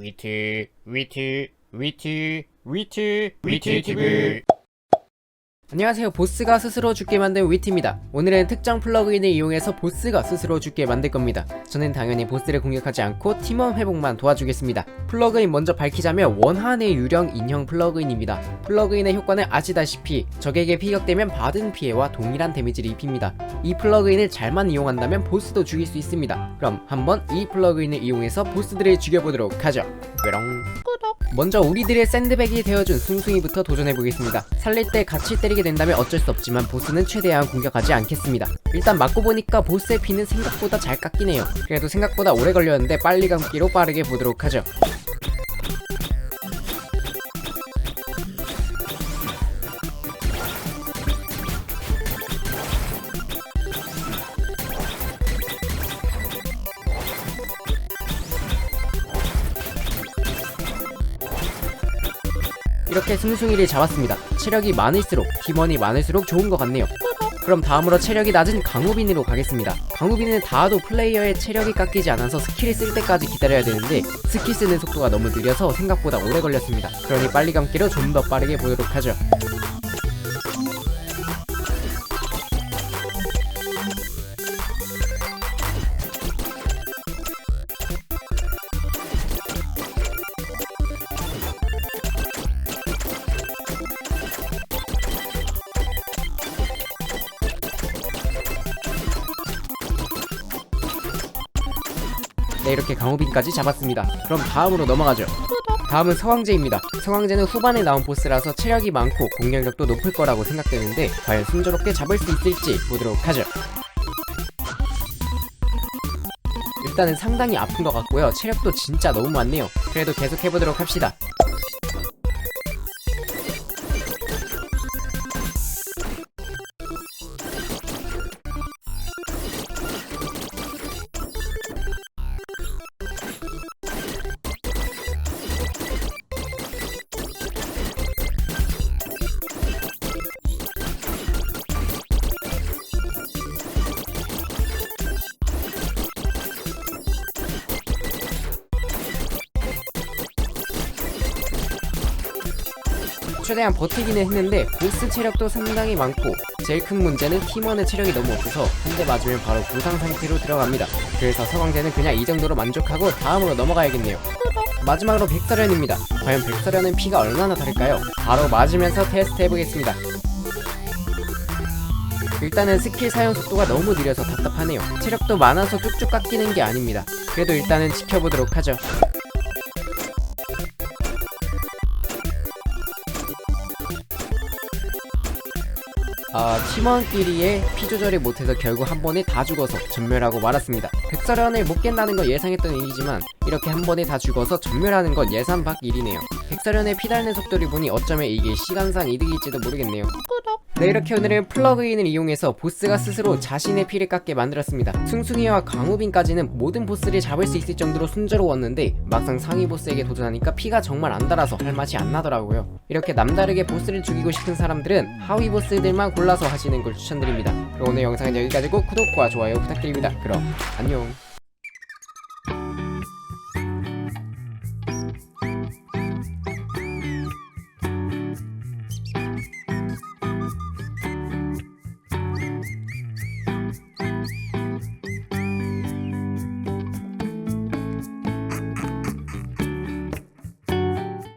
위트 위트 위트 위트 위트 TV 안녕하세요. 보스가 스스로 죽게 만든 위트입니다. 오늘은 특정 플러그인을 이용해서 보스가 스스로 죽게 만들 겁니다. 저는 당연히 보스를 공격하지 않고 팀원 회복만 도와주겠습니다. 플러그인 먼저 밝히자면 원한의 유령 인형 플러그인입니다. 플러그인의 효과는 아시다시피 적에게 피격되면 받은 피해와 동일한 데미지를 입힙니다. 이 플러그인을 잘만 이용한다면 보스도 죽일 수 있습니다. 그럼 한번 이 플러그인을 이용해서 보스들을 죽여보도록 하죠. 뾰롱 먼저 우리들의 샌드백이 되어준 숭숭이부터 도전해보겠습니다. 살릴 때 같이 때리게 된다면 어쩔 수 없지만 보스는 최대한 공격하지 않겠습니다. 일단 맞고 보니까 보스의 피는 생각보다 잘 깎이네요. 그래도 생각보다 오래 걸렸는데 빨리 감기로 빠르게 보도록 하죠. 이렇게 숭숭이를 잡았습니다. 체력이 많을수록 팀원이 많을수록 좋은 것 같네요. 그럼 다음으로 체력이 낮은 강우빈으로 가겠습니다. 강우빈은 닿아도 플레이어의 체력이 깎이지 않아서 스킬을 쓸 때까지 기다려야 되는데 스킬 쓰는 속도가 너무 느려서 생각보다 오래 걸렸습니다. 그러니 빨리 감기로 좀 더 빠르게 보도록 하죠. 네 이렇게 강호빈까지 잡았습니다. 그럼 다음으로 넘어가죠. 다음은 서황제입니다. 서황제는 후반에 나온 보스라서 체력이 많고 공격력도 높을 거라고 생각되는데 과연 순조롭게 잡을 수 있을지 보도록 하죠. 일단은 상당히 아픈 것 같고요. 체력도 진짜 너무 많네요. 그래도 계속 해보도록 합시다. 최대한 버티기는 했는데 보스 체력도 상당히 많고 제일 큰 문제는 팀원의 체력이 너무 없어서 한 대 맞으면 바로 부상 상태로 들어갑니다. 그래서 서광제는 그냥 이 정도로 만족하고 다음으로 넘어가야겠네요. 마지막으로 백설연입니다. 과연 백설연은 피가 얼마나 다를까요? 바로 맞으면서 테스트 해보겠습니다. 일단은 스킬 사용 속도가 너무 느려서 답답하네요. 체력도 많아서 쭉쭉 깎이는 게 아닙니다. 그래도 일단은 지켜보도록 하죠. 아, 팀원끼리의 피 조절을 못해서 결국 한 번에 다 죽어서 전멸하고 말았습니다. 백설연을 못 깬다는 건 예상했던 일이지만 이렇게 한 번에 다 죽어서 전멸하는 건 예상 밖 일이네요. 백설연의 피 닳는 속도를 보니 어쩌면 이게 시간상 이득일지도 모르겠네요. 네 이렇게 오늘은 플러그인을 이용해서 보스가 스스로 자신의 피를 깎게 만들었습니다. 숭숭이와 강우빈까지는 모든 보스를 잡을 수 있을 정도로 순조로웠는데 막상 상위 보스에게 도전하니까 피가 정말 안 달아서 할 맛이 안 나더라고요. 이렇게 남다르게 보스를 죽이고 싶은 사람들은 하위 보스들만 골라서 하시는 걸 추천드립니다. 그럼 오늘 영상은 여기까지고 구독과 좋아요 부탁드립니다. 그럼 안녕.